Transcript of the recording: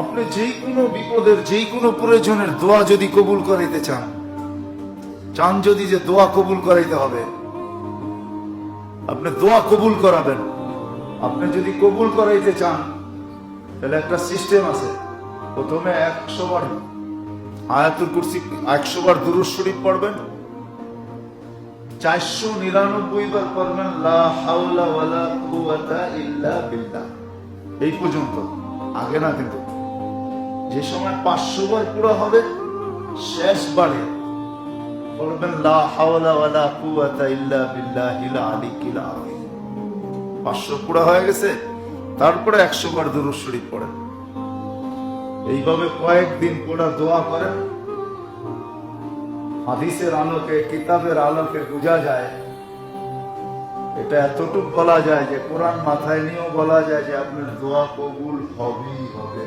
আপনি যেই কোনো বিপদের যেই কোনো প্রয়োজনের দোয়া যদি কবুল করাইতে চান চান যদি যে দোয়া কবুল করাইতে হবে, আপনি দোয়া কবুল করাবেন। আপনি যদি কবুল করাইতে চান, তাহলে একটা সিস্টেম আছে। প্রথমে একশো বার আয়াতুল কুরসি একশো বার দুরুদ শরীফ পড়বেন। চারশো নিরানব্বই বার পড়বেন, লা এই পর্যন্ত। আগে না কিন্তু। যে সময় পাঁচশো বার পুরো হবে শেষ বারে বলবেন, লা হাওলা ওয়ালা কুওয়াতা ইল্লা বিল্লাহিল আলিকিল আযীম। পাঁচশো পুরো হয়ে গেছে, তারপরে একশো বার দুরুদ শরীফ পড়েন। এইভাবে কয়েকদিন পুরো দোয়া করেন। হাদিসের আলোকে, কিতাবের আলোকে বোঝা যায়, এটা এতটুক বলা যায় যে, কোরআন মাথায় নিয়েও বলা যায় যে, আপনার দোয়া কবুল হবেই হবে।